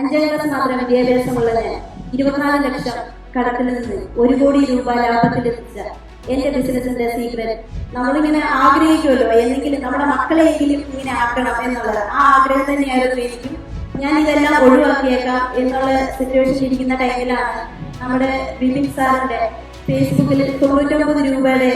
അഞ്ചാം ക്ലാസ് മാത്രം വിദ്യാഭ്യാസമുള്ള ഞാൻ ഇരുപത്തിനാല് ലക്ഷം കടത്തിൽ നിന്ന് ഒരു കോടി രൂപ ലാഭത്തിൽ ലാഭത്തിലെത്തിച്ച എന്റെ ബിസിനസിന്റെ സീക്രട്ട് നമ്മളിങ്ങനെ ആഗ്രഹിക്കുമല്ലോ എന്തെങ്കിലും നമ്മുടെ മക്കളെയെങ്കിലും ഇങ്ങനെ ആക്കണം എന്നുള്ളത്. ആ ആഗ്രഹം തന്നെയായിരുന്നു എനിക്കും. ഞാൻ ഇതെല്ലാം ഒഴിവാക്കിയേക്കാം എന്നുള്ള സിറ്റുവേഷൻ ഇരിക്കുന്ന ടൈമിലാണ് നമ്മുടെ ബിബിൻ സാറിന്റെ ഫേസ്ബുക്കിൽ തൊണ്ണൂറ്റൊമ്പത് രൂപയുടെ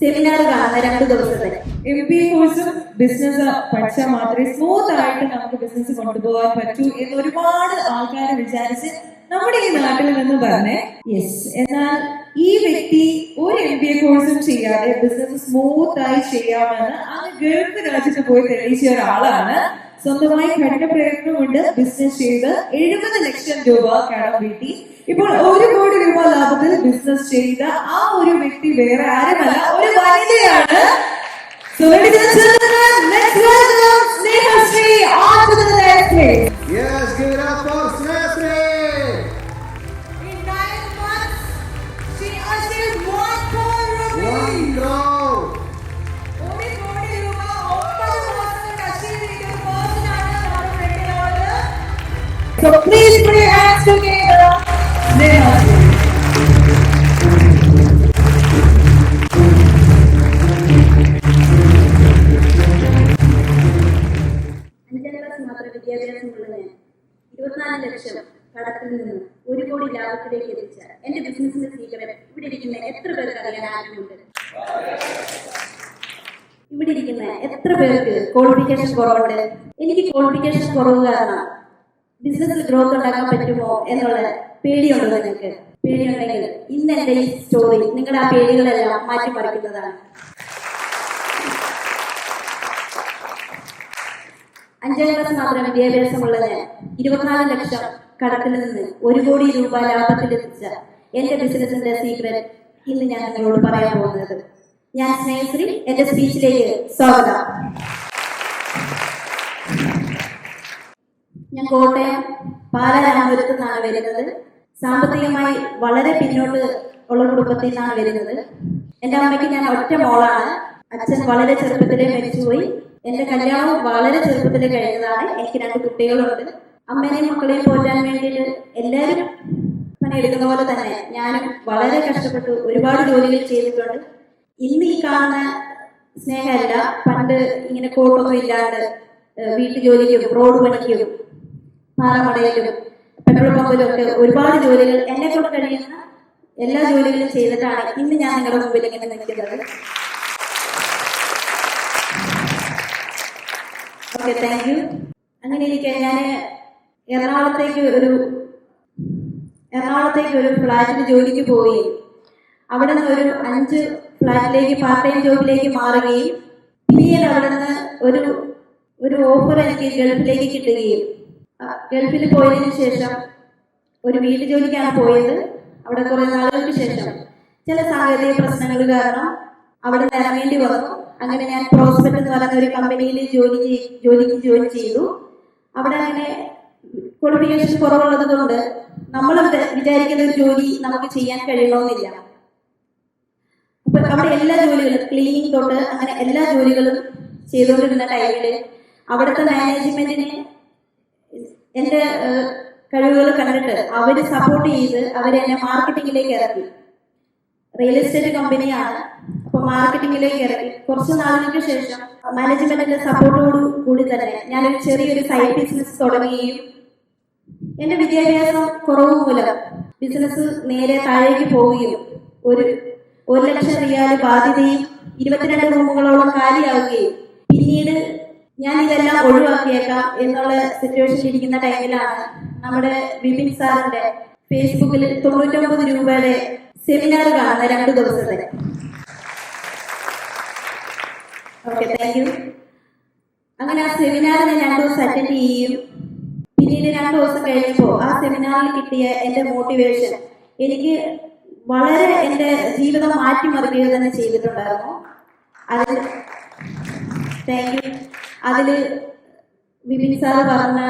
സെമിനാർ കാണുന്ന രണ്ട് ദിവസത്തെ. എം കോഴ്സും ബിസിനസ് പഠിച്ചാൽ മാത്രമേ സ്മൂത്ത് ആയിട്ട് നമുക്ക് ബിസിനസ് കൊണ്ടുപോകാൻ പറ്റൂ എന്ന് ഒരുപാട് ആൾക്കാർ വിചാരിച്ച് നമ്മുടെ ഈ നാട്ടിൽ നിന്ന് പറഞ്ഞേ യെസ് എന്നാൽ ഈ വ്യക്തി ഒരു എം ബി എ കോഴ്സും ചെയ്യാതെ ബിസിനസ് സ്മൂത്ത് ആയി ചെയ്യാമെന്ന് അങ്ങ് ഗൾഫ് രാജ്യത്ത് പോയി തെളിയിച്ച ഒരാളാണ്. സ്വന്തമായി കഠിന പ്രയത്നം കൊണ്ട് ബിസിനസ് ചെയ്ത് എഴുപത് ലക്ഷം രൂപ കടം വീട്ടി. ഇപ്പോൾ ഒരു കോടി രൂപ ലാഭത്തിൽ ബിസിനസ് ചെയ്ത ആ ഒരു വ്യക്തി വേറെ ആരുമല്ല ഒരു വനിതയാണ് So ladies and gentlemen, let's welcome Sneha Sri on to the next stage. Yes, give it up for Snapri! In nine months, she achieved one crore One crore! ഒരു കോടി രൂപ ഒമ്പത് മാസം കൊണ്ട് achieve ചെയ്ത ഒരു person ആണ് നമ്മുടെ ഫ്രണ്ടിലുള്ളത്. So please put വിദ്യാഭ്യാസമുള്ള ഇരുപത്തിനാല് ലക്ഷം കടത്തിൽ നിന്ന് ഒരു കോടി ലാഭത്തിലേക്ക് എത്തിച്ച എന്റെ ബിസിനസിന്റെ സീക്രട്ട് ഇവിടെ ഇരിക്കുന്ന എത്ര പേർക്ക് അറിയാൻ ആഗ്രഹമുണ്ട്? ഇവിടെ ഇരിക്കുന്ന എത്ര പേർക്ക് ക്വാളിഫിക്കേഷൻ കുറവുണ്ട്? എനിക്ക് ക്വാളിഫിക്കേഷൻ കുറവ് കാരണം ബിസിനസ്സിൽ ഗ്രോത്ത് ഉണ്ടാക്കാൻ പറ്റുമോ എന്നുള്ള പേടിയുണ്ടോ നിങ്ങൾക്ക്? പേടിയുണ്ടെങ്കിൽ ഇന്ന് സ്റ്റോറി നിങ്ങളുടെ ആ പേടികളെല്ലാം മാറ്റി മാറ്റിമറിക്കുന്നതാണ്. അഞ്ചാം ക്ലാസ് മാത്രം വിദ്യാഭ്യാസമുള്ളതിന് ഇരുപത്തിനാല് ലക്ഷം കടത്തിൽ നിന്ന് ഒരു കോടി രൂപ ലാഭത്തിലെത്തിച്ച എന്റെ ബിസിനസിന്റെ സീക്രട്ട് ഇന്ന് ഞാൻ നിങ്ങളോട് പറയാൻ പോകുന്നത്. ഞാൻ സ്നേഹശ്രീ എന്റെ സ്പീച്ചിലേക്ക് സ്വാഗതം. ഞാൻ കോട്ടയം പാലാരാമപുരത്ത് നിന്നാണ് വരുന്നത്. സാമ്പത്തികമായി വളരെ പിന്നോട്ട് ഉള്ള കുടുംബത്തിൽ നിന്നാണ് വരുന്നത്. എന്റെ അമ്മയ്ക്ക് ഞാൻ ഒറ്റ മോളാണ്. അച്ഛൻ വളരെ ചെറുപ്പത്തിലേ മരിച്ചുപോയി. എന്റെ കല്യാണം വളരെ ചെറുപ്പത്തിൽ കഴിഞ്ഞതാണ്. എനിക്ക് രണ്ട് കുട്ടികളുണ്ട്. അമ്മേനെയും മക്കളെയും പോറ്റാൻ വേണ്ടിയിട്ട് എല്ലാവരും പണിയെടുക്കുന്ന പോലെ തന്നെ ഞാനും വളരെ കഷ്ടപ്പെട്ടു. ഒരുപാട് ജോലികൾ ചെയ്തിട്ടുണ്ട്. ഇന്ന് ഈ കാണുന്ന സ്നേഹമല്ല. പണ്ട് ഇങ്ങനെ കോട്ടൊന്നും ഇല്ലാണ്ട് വീട്ടു ജോലിക്കും റോഡ് പണിക്കും പാറമടയിലും പെട്രോൾ പമ്പിലും ഒക്കെ ഒരുപാട് ജോലികൾ എന്നെ കൊണ്ട് കഴിയുന്ന എല്ലാ ജോലികളും ചെയ്തിട്ടാണ് ഇന്ന് ഞാൻ നിങ്ങളുടെ മുമ്പിൽ ഇങ്ങനെ നിൽക്കുന്നത്. ഓക്കെ താങ്ക് യു അങ്ങനെ ഇരിക്കെ ഞാൻ എറണാകുളത്തേക്ക് ഒരു എറണാകുളത്തേക്ക് ഒരു ഫ്ലാറ്റിൽ ജോലിക്ക് പോയി. അവിടെ നിന്ന് ഒരു അഞ്ച് ഫ്ലാറ്റിലേക്ക് പാർട്ട് ടൈം ജോബിലേക്ക് മാറുകയും പിന്നീട് അവിടെ നിന്ന് ഒരു ഒരു ഓഫർ എനിക്ക് ഗൾഫിലേക്ക് കിട്ടുകയും. ഗൾഫിൽ പോയതിനു ശേഷം ഒരു വീട്ടു ജോലിക്കാണ് പോയത്. അവിടെ കുറെ നാളുകൾക്ക് ശേഷം. ചില സാങ്കേതിക പ്രശ്നങ്ങൾ കാരണം അവിടെ നിന്ന് ഇറങ്ങേണ്ടി വന്നു. അങ്ങനെ ഞാൻ പ്രോസ്പെക്ട് എന്ന് പറയുന്ന ഒരു കമ്പനിയിൽ ജോലി ജോലിക്ക് ജോലി ചെയ്തു. അവിടെ അങ്ങനെ ക്വാളിഫിക്കേഷൻ കുറവുള്ളത് കൊണ്ട് നമ്മൾ വിചാ- വിചാരിക്കുന്ന ഒരു ജോലി നമുക്ക് ചെയ്യാൻ കഴിയണമെന്നില്ല അവിടെ എല്ലാ ജോലികളും ക്ലീനിങ് തൊട്ട് അങ്ങനെ എല്ലാ ജോലികളും ചെയ്തുകൊണ്ടിരുന്ന ടൈമിൽ അവിടുത്തെ മാനേജ്മെന്റിന് എന്റെ കഴിവുകൾ കണ്ടിട്ട് അവർ സപ്പോർട്ട് ചെയ്ത് അവരെന്നെ മാർക്കറ്റിംഗിലേക്ക് ഇറക്കി. റിയൽ എസ്റ്റേറ്റ് കമ്പനിയാണ് മാർക്കറ്റിംഗിലേക്ക് ഇറങ്ങി. കുറച്ച് നാളുകൾക്ക് ശേഷം മാനേജ്മെന്റിന്റെ സപ്പോർട്ടോട് കൂടി തന്നെ ഞാൻ ഒരു ചെറിയൊരു സൈഡ് ബിസിനസ് തുടങ്ങുകയും എന്റെ വിദ്യാഭ്യാസം കുറവ് മൂലം ബിസിനസ് നേരെ താഴേക്ക് പോവുകയും ഒരു ഒരു ലക്ഷം റിയാൽ ബാധ്യതയും ഇരുപത്തിരണ്ട് റൂമുകളോളം കാലിയാവുകയും പിന്നീട് ഞാൻ ഇതെല്ലാം ഒഴിവാക്കിയേക്കാം എന്നുള്ള സിറ്റുവേഷൻ ഇരിക്കുന്ന ടൈമിലാണ് നമ്മുടെ വിപിൻ സാറിന്റെ ഫേസ്ബുക്കിൽ തൊണ്ണൂറ്റൊമ്പത് രൂപയുടെ സെമിനാർ കാണുന്ന രണ്ട് ദിവസത്തെ ഓക്കെ താങ്ക് യു അങ്ങനെ ആ സെമിനാർ ഞാൻ രണ്ടു ദിവസം അറ്റൻഡ് ചെയ്യും പിന്നീട് രണ്ടു ദിവസം കഴിഞ്ഞപ്പോൾ ആ സെമിനാറിൽ കിട്ടിയ എന്റെ മോട്ടിവേഷൻ എനിക്ക് വളരെ എന്റെ ജീവിതം മാറ്റിമറിക്കുക തന്നെ ചെയ്തിട്ടുണ്ടായിരുന്നു. അതിൽ താങ്ക് യു അതിൽ വിപിൻ സാറ് പറഞ്ഞ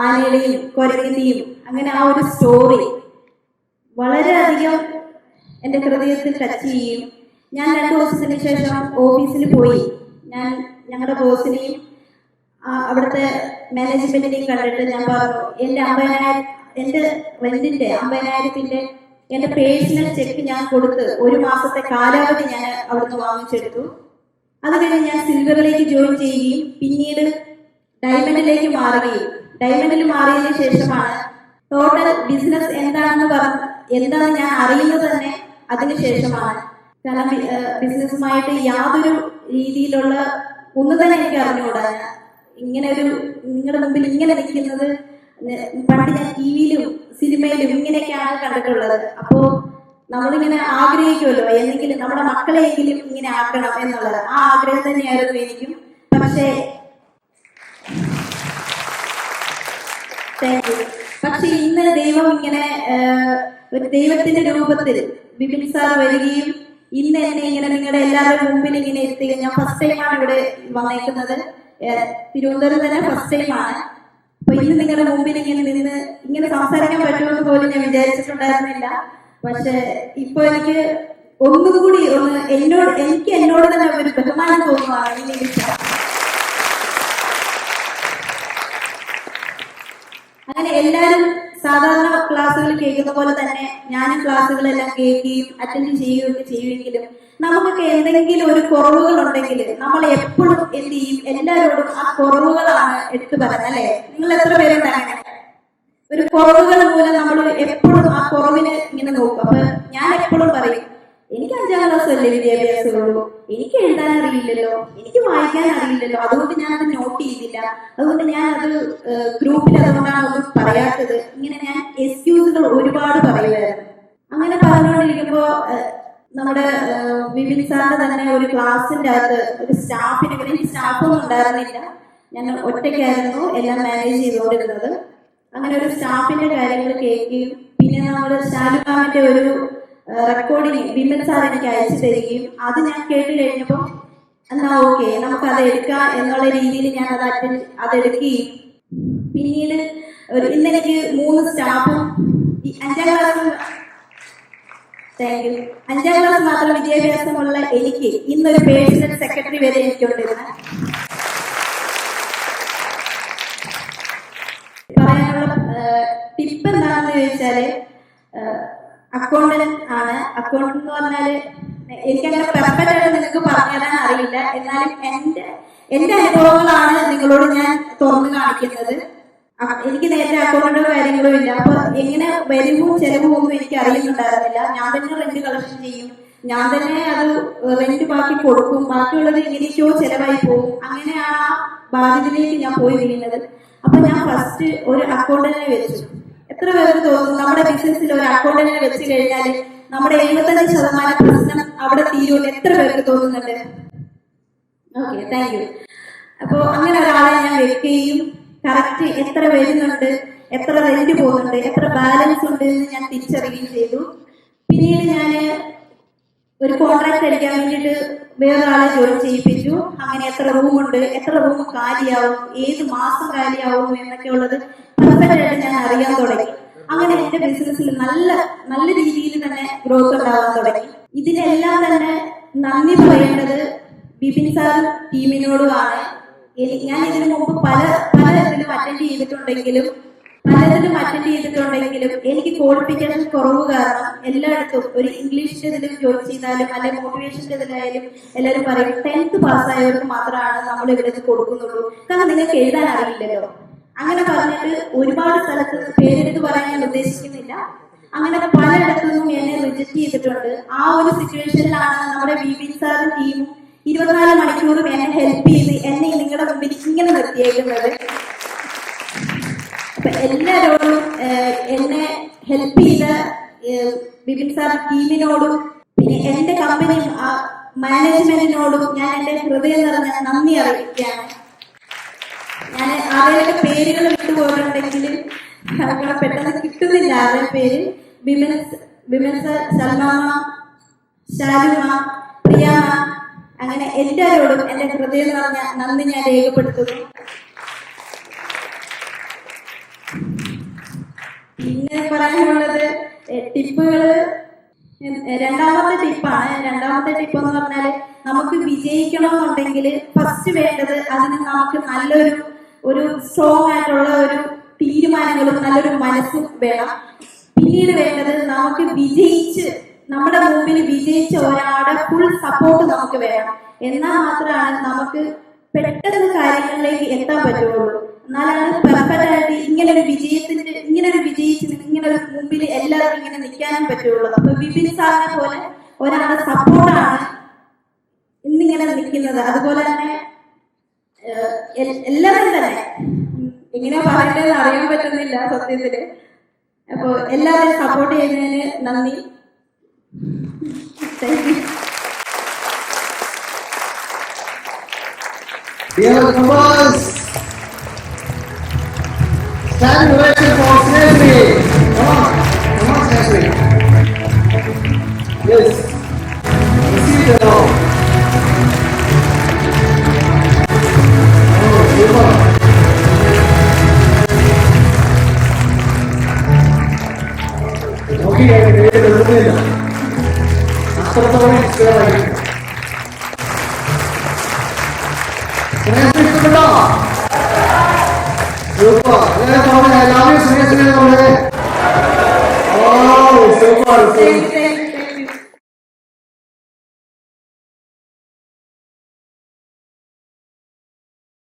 ആനയുടെയും കൊരങ്ങിന്റെയും അങ്ങനെ ആ ഒരു സ്റ്റോറി വളരെയധികം എന്റെ ഹൃദയത്തിൽ ടച്ച് ചെയ്യും ഞാൻ രണ്ടു ദിവസത്തിന് ശേഷം ഓഫീസിൽ പോയി. ഞാൻ ഞങ്ങളുടെ ബോസിനെയും അവിടുത്തെ മാനേജ്മെന്റിനെയും കണ്ടിട്ട് ഞാൻ പറഞ്ഞു എന്റെ അമ്പതിനായിരം എന്റെ റെന്റിന്റെ അമ്പതിനായിരത്തിന്റെ എന്റെ പേഴ്സണൽ ചെക്ക് ഞാൻ കൊടുത്ത് ഒരു മാസത്തെ കാലാവധി ഞാൻ അവിടുന്ന് വാങ്ങിച്ചെടുത്തു. അത് കഴിഞ്ഞ് ഞാൻ സിൽവറിലേക്ക് ജോയിൻ ചെയ്യുകയും പിന്നീട് ഡയമണ്ടിലേക്ക് മാറുകയും ഡയമണ്ടിൽ മാറിയതിനു ശേഷമാണ് ടോട്ടൽ ബിസിനസ് എന്താണെന്ന് പറഞ്ഞ് എന്താണെന്ന് ഞാൻ അറിയുന്നത് തന്നെ അതിനുശേഷമാണ് കാരണം ബിസിനസ്സുമായിട്ട് യാതൊരു രീതിയിലുള്ള ഒന്നും തന്നെ എനിക്ക് അറിഞ്ഞുകൂടാ ഇങ്ങനെ ഒരു നിങ്ങളുടെ മുമ്പിൽ ഇങ്ങനെ നിൽക്കുന്നത് പണ്ട് ഞാൻ ടി വിയിലും സിനിമയിലും ഇങ്ങനെയൊക്കെയാണ് കണ്ടിട്ടുള്ളത്. അപ്പോ നമ്മളിങ്ങനെ ആഗ്രഹിക്കുമല്ലോ എന്തെങ്കിലും നമ്മുടെ മക്കളെയെങ്കിലും ഇങ്ങനെ ആക്കണം എന്നുള്ളത്. ആ ആഗ്രഹം തന്നെയായിരുന്നു എനിക്കും. പക്ഷേ പക്ഷെ ഇന്ന് ദൈവം ഇങ്ങനെ ദൈവത്തിന്റെ രൂപത്തിൽ വരികയും ഇന്ന് എന്നെ ഇങ്ങനെ നിങ്ങളുടെ എല്ലാവരുടെ മുമ്പിൽ ഇങ്ങനെ എത്തി ഞാൻ ഫസ്റ്റ് ടൈം ആണ് ഇവിടെ വന്നേക്കുന്നത്. തിരുവനന്തപുരം തന്നെ ഫസ്റ്റ് ടൈമാണ് അപ്പൊ ഇന്ന് നിങ്ങളുടെ മുമ്പിൽ ഇങ്ങനെ നിന്ന് ഇങ്ങനെ സംസാരിക്കാൻ പറ്റുമെന്ന് പോലും ഞാൻ വിചാരിച്ചിട്ടുണ്ടായിരുന്നില്ല. പക്ഷെ ഇപ്പൊ എനിക്ക് ഒന്നും കൂടി ഒന്ന് എന്നോട് എനിക്ക് എന്നോട് തന്നെ ഒരു ബഹുമാനം തോന്നുവാണ് അങ്ങനെ എല്ലാവരും സാധാരണ ക്ലാസ്സുകൾ കേൾക്കുന്ന പോലെ തന്നെ ഞാൻ ക്ലാസ്സുകളെല്ലാം കേൾക്കുകയും അറ്റൻഡ് ചെയ്യുകയൊക്കെ ചെയ്യുമെങ്കിലും നമുക്കൊക്കെ എന്തെങ്കിലും ഒരു കുറവുകൾ ഉണ്ടെങ്കിൽ നമ്മൾ എപ്പോഴും എന്ത് ചെയ്യും? എല്ലാവരോടും ആ കുറവുകളാണ് എടുത്തു പറയുന്നത് അല്ലെ? നിങ്ങൾ എത്ര പേരുണ്ട് ഒരു കുറവുകൾ മൂലം നമ്മൾ എപ്പോഴും ആ കുറവിനെ ഇങ്ങനെ നോക്കും. അപ്പൊ ഞാൻ എപ്പോഴും പറയും എനിക്ക് അഞ്ചാം ക്ലാസ് അല്ലേ വിദ്യാഭ്യാസമുള്ളൂ? എനിക്ക് എഴുതാൻ അറിയില്ലല്ലോ. എനിക്ക് വായിക്കാൻ അറിയില്ലല്ലോ. അതുകൊണ്ട് ഞാൻ അത് നോട്ട് ചെയ്തില്ല. അതുകൊണ്ട് ഞാൻ അത് ഗ്രൂപ്പിൽ അതുകൊണ്ടാണ് ഒന്നും പറയാത്തത്. ഇങ്ങനെ ഞാൻ എക്സ്ക്യൂസുകൾ ഒരുപാട് പറയുമായിരുന്നു അങ്ങനെ പറഞ്ഞുകൊണ്ടിരിക്കുമ്പോ നമ്മുടെ വിപിൻ സാറിന് തന്നെ ഒരു ക്ലാസ്സിന്റെ അകത്ത് ഒരു സ്റ്റാഫിനെ എനിക്ക് സ്റ്റാഫൊന്നും ഉണ്ടായിരുന്നില്ല. ഞാൻ ഒറ്റയ്ക്കായിരുന്നു. എല്ലാം മാനേജ് ചെയ്തുകൊണ്ടിരുന്നത്. അങ്ങനെ ഒരു സ്റ്റാഫിന്റെ കാര്യങ്ങൾ കേൾക്കുകയും പിന്നെ നമ്മുടെ ഷാലുഖാമിന്റെ ഒരു റെക്കോർഡിങ് വിമൻ സാർ എനിക്ക് അയച്ചു തരികയും അത് ഞാൻ കേട്ട് കഴിഞ്ഞപ്പോൾ എന്നാ ഓക്കെ നമുക്ക് അത് എടുക്കാം എന്നുള്ള രീതിയിൽ ഞാൻ അത് അറ്റൻഡ് അതെടുക്കുകയും പിന്നീട് ഇന്നെനിക്ക് മൂന്ന് സ്റ്റാഫും അഞ്ചാം ക്ലാസ് താങ്ക് യു അഞ്ചാം ക്ലാസ് മാത്രം വിദ്യാഭ്യാസമുള്ള എനിക്ക് ഇന്നൊരു പേഴ്സണൽ സെക്രട്ടറി വരെ എനിക്കുണ്ടിരുന്നത് പറയാനുള്ള ടിപ്പ് എന്താണെന്ന് ചോദിച്ചാൽ അക്കൗണ്ടന്റ് ആണ്. അക്കൗണ്ട് എന്ന് പറഞ്ഞാൽ എനിക്കങ്ങനെ പെർഫെക്റ്റ് ആയിട്ട് നിങ്ങൾക്ക് പറഞ്ഞു തരാൻ അറിയില്ല. എന്നാലും എന്റെ എന്റെ അനുഭവങ്ങളാണ് നിങ്ങളോട് ഞാൻ തുറന്നു കാണിക്കുന്നത്. എനിക്ക് നേരത്തെ അക്കൗണ്ടോ കാര്യങ്ങളോ ഇല്ല. അപ്പൊ എങ്ങനെ വരുമ്പോ ചെലവും ഒന്നും എനിക്ക് അറിയുന്നുണ്ടായിരുന്നില്ല. ഞാൻ തന്നെ റെന്റ് കളക്ഷൻ ചെയ്യും. ഞാൻ തന്നെ അത് റെന്റ് ബാക്കി കൊടുക്കും. ബാക്കിയുള്ളത് എങ്ങനെയൊക്കെയോ ചെലവായി പോകും. അങ്ങനെയാണ് ബാധ്യതയിലേക്ക് ഞാൻ പോയി വീഴുന്നത്. അപ്പൊ ഞാൻ ഫസ്റ്റ് ഒരു അക്കൗണ്ടന്റിനെ വെച്ചു. എത്ര പേർക്ക് തോന്നുന്നു നമ്മുടെ ബിസിനസ്സിൽ ഒരു അക്കൗണ്ടന്റിനെ വെച്ച് കഴിഞ്ഞാൽ നമ്മുടെ എഴുപത്തഞ്ച് ശതമാനം പ്രശ്നം അവിടെ തീരുമെന്ന് എത്ര പേർക്ക് തോന്നുന്നുണ്ട്? ഓക്കെ താങ്ക് യു അപ്പോ അങ്ങനെ ഒരാളെ ഞാൻ വെക്കുകയും കറക്റ്റ് എത്ര വരുന്നുണ്ട് എത്ര റെന്റ് പോകുന്നുണ്ട് എത്ര ബാലൻസ് ഉണ്ട് എന്ന് ഞാൻ തിരിച്ചറിയുകയും ചെയ്തു. പിന്നീട് ഞാൻ ഒരു കോൺട്രാക്ട് അടിക്കാൻ വേണ്ടിയിട്ട് വേറൊരാളെ ജോലി ചെയ്യിപ്പിച്ചു. അങ്ങനെ എത്ര റൂം ഉണ്ട് എത്ര റൂം കാലിയാവും ഏത് മാസം കാലിയാവും എന്നൊക്കെ ഉള്ളത് പെർഫെക്റ്റായിട്ട് ഞാൻ അറിയാൻ തുടങ്ങി. അങ്ങനെ എന്റെ ബിസിനസ്സിൽ നല്ല നല്ല രീതിയിൽ തന്നെ ഗ്രോത്ത് ഉണ്ടാവാൻ തുടങ്ങി. ഇതിനെല്ലാം തന്നെ നന്ദി പറയേണ്ടത് ബിപിൻ സാർ ടീമിനോടുമാണ് ഞാൻ ഇതിനു മുമ്പ് പല പല ഇതിലും അറ്റൻഡ് ചെയ്തിട്ടുണ്ടെങ്കിലും പലതിലും അറ്റൻഡ് ചെയ്തിട്ടുണ്ടെങ്കിലും എനിക്ക് ക്വാളിഫിക്കേഷൻ കുറവ് കാരണം എല്ലായിടത്തും ഒരു ഇംഗ്ലീഷിന്റെ ഇതിലും ജോലി ചെയ്താലും അല്ലെങ്കിൽ മോട്ടിവേഷന്റെ ഇതിലായാലും എല്ലാവരും പറയും ടെൻത്ത് പാസ്സായവർക്ക് മാത്രമാണ് നമ്മൾ ഇവിടെ ഇത് കൊടുക്കുന്നുള്ളൂ. കാരണം നിങ്ങൾക്ക് എഴുതാൻ അറിയില്ലല്ലോ. അങ്ങനെ പറഞ്ഞിട്ട് ഒരുപാട് സ്ഥലത്ത് പേരെടുത്ത് പറയാൻ ഞാൻ ഉദ്ദേശിക്കുന്നില്ല. അങ്ങനെ പലയിടത്തു നിന്നും എന്നെ റിജക്ട് ചെയ്തിട്ടുണ്ട്. ആ ഒരു സിറ്റുവേഷനിലാണ് നമ്മുടെ ബി പി സാറും ടീമും ഇരുപത്തിനാല് മണിക്കൂറും എന്നെ ഹെൽപ്പ് ചെയ്ത് എന്നെ നിങ്ങളുടെ മുമ്പിൽ ഇങ്ങനെ നിർത്തിയേക്കുന്നത്. എല്ലാരോടും എന്നെ ഹെൽപ്പ് ചെയ്ത ബിബിൻ സാർ ടീമിനോടും പിന്നെ എന്റെ കമ്പനി മാനേജ്മെന്റിനോടും ഞാൻ എന്റെ ഹൃദയം നിറഞ്ഞ നന്ദി അറിയിക്കുകയാണ്. ഞാൻ ആരെയൊക്കെ പേരുകൾ വിട്ടുപോയിട്ടുണ്ടെങ്കിലും അവരുടെ പെട്ടെന്ന് കിട്ടുന്നില്ല ആരുടെ പേര്. ബിമൻ ബിമൻ സർ സൽമാമ ഷാരുമ പ്രിയാമ അങ്ങനെ എല്ലാവരോടും എന്റെ ഹൃദയം നിറഞ്ഞ നന്ദി ഞാൻ രേഖപ്പെടുത്തുന്നു. പിന്നെ പറയാനുള്ളത് ടിപ്പുകൾ രണ്ടാമത്തെ ടിപ്പാണ്. രണ്ടാമത്തെ ടിപ്പ് എന്ന് പറഞ്ഞാൽ നമുക്ക് വിജയിക്കണമെന്നുണ്ടെങ്കിൽ ഫസ്റ്റ് വേണ്ടത് അതിന് നമുക്ക് നല്ലൊരു ഒരു സ്ട്രോങ് ആയിട്ടുള്ള ഒരു തീരുമാനങ്ങളും നല്ലൊരു മനസ്സും വേണം. പിന്നീട് വേണ്ടത് നമുക്ക് വിജയിച്ച് നമ്മുടെ മുമ്പിൽ വിജയിച്ച ഒരാളുടെ ഫുൾ സപ്പോർട്ട് നമുക്ക് വേണം. എന്നാൽ മാത്രമാണ് നമുക്ക് പെട്ടെന്ന് കാര്യങ്ങളിലേക്ക് എത്താൻ പറ്റുള്ളൂ. എന്നാലാണ് പെർഫെക്റ്റായിട്ട് ഇങ്ങനെ ഒരു വിജയത്തിന്റെ ഇങ്ങനെ ഒരു വിജയിച്ച് ഇങ്ങനെ ഒരു മുമ്പിൽ എല്ലാവരും ഇങ്ങനെ നിൽക്കാനും പറ്റുള്ളൂ. അപ്പൊ വിപിൻ സാറിനെ പോലെ ഒരാളുടെ സപ്പോർട്ടാണ് ഇന്നിങ്ങനെ നിൽക്കുന്നത്. അതുപോലെ തന്നെ എല്ലാവരും തന്നെ. എങ്ങനെയാ പറയേണ്ടതെന്ന് അറിയാൻ പറ്റുന്നില്ല സത്യത്തിൽ. അപ്പൊ എല്ലാവരും സപ്പോർട്ട് ചെയ്യുന്നതിന് നന്ദി. Dear members, Stand united for slavery. Come on, come on, slavery. Yes. Receive the law. Oh, super. Okay, I can read the movement. After the moment, it's good. Can I speak to the law? ഓ super